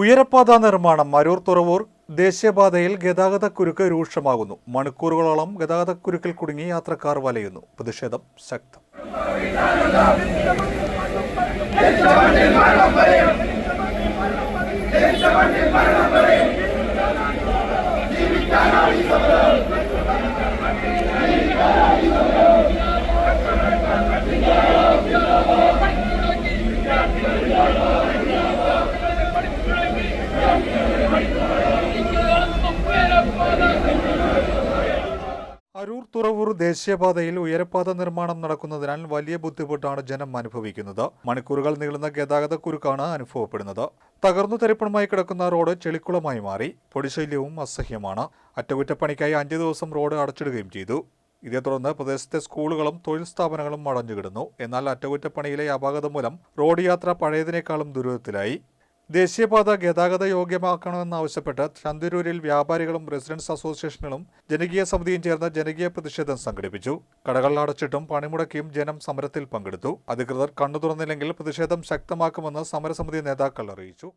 ഉയരപ്പാത നിർമ്മാണം മരൂർ തുറവൂർ ദേശീയപാതയിൽ ഗതാഗതക്കുരുക്ക് രൂക്ഷമാകുന്നു. മണിക്കൂറുകളോളം ഗതാഗതക്കുരുക്കിൽ കുടുങ്ങി യാത്രക്കാർ വലയുന്നു. പ്രതിഷേധം ശക്തം. അരൂർ തുറവൂർ ദേശീയപാതയിൽ ഉയരപാത നിർമ്മാണം നടക്കുന്നതിനാൽ വലിയ ബുദ്ധിമുട്ടാണ് ജനം അനുഭവിക്കുന്നത്. മണിക്കൂറുകൾ നീളുന്ന ഗതാഗത കുരുക്കാണ് അനുഭവപ്പെടുന്നത്. തകർന്നു തരിപ്പണമായി കിടക്കുന്ന റോഡ് ചെളിക്കുളമായി മാറി. പൊടിശല്യവും അസഹ്യമാണ്. അറ്റകുറ്റപ്പണിക്കായി അഞ്ചു ദിവസം റോഡ് അടച്ചിടുകയും ചെയ്തു. ഇതേ തുടർന്ന് പ്രദേശത്തെ സ്കൂളുകളും തൊഴിൽ സ്ഥാപനങ്ങളും അടഞ്ഞുകിടുന്നു എന്നാൽ അറ്റകുറ്റപ്പണിയിലെ അപാകതം മൂലം റോഡ് യാത്ര പഴയതിനേക്കാളും ദുരിതത്തിലായി. ദേശീയപാത ഗതാഗത യോഗ്യമാക്കണമെന്നാവശ്യപ്പെട്ട് ചന്ദരൂരിൽ വ്യാപാരികളും റെസിഡൻസ് അസോസിയേഷനുകളും ജനകീയ സമിതിയും ചേർന്ന് ജനകീയ പ്രതിഷേധം സംഘടിപ്പിച്ചു. കടകൾ അടച്ചിട്ടും പണിമുടക്കിയും ജനം സമരത്തിൽ പങ്കെടുത്തു. അധികൃതർ കണ്ണു തുറന്നില്ലെങ്കിൽ പ്രതിഷേധം ശക്തമാക്കുമെന്ന് സമരസമിതി നേതാക്കൾ അറിയിച്ചു.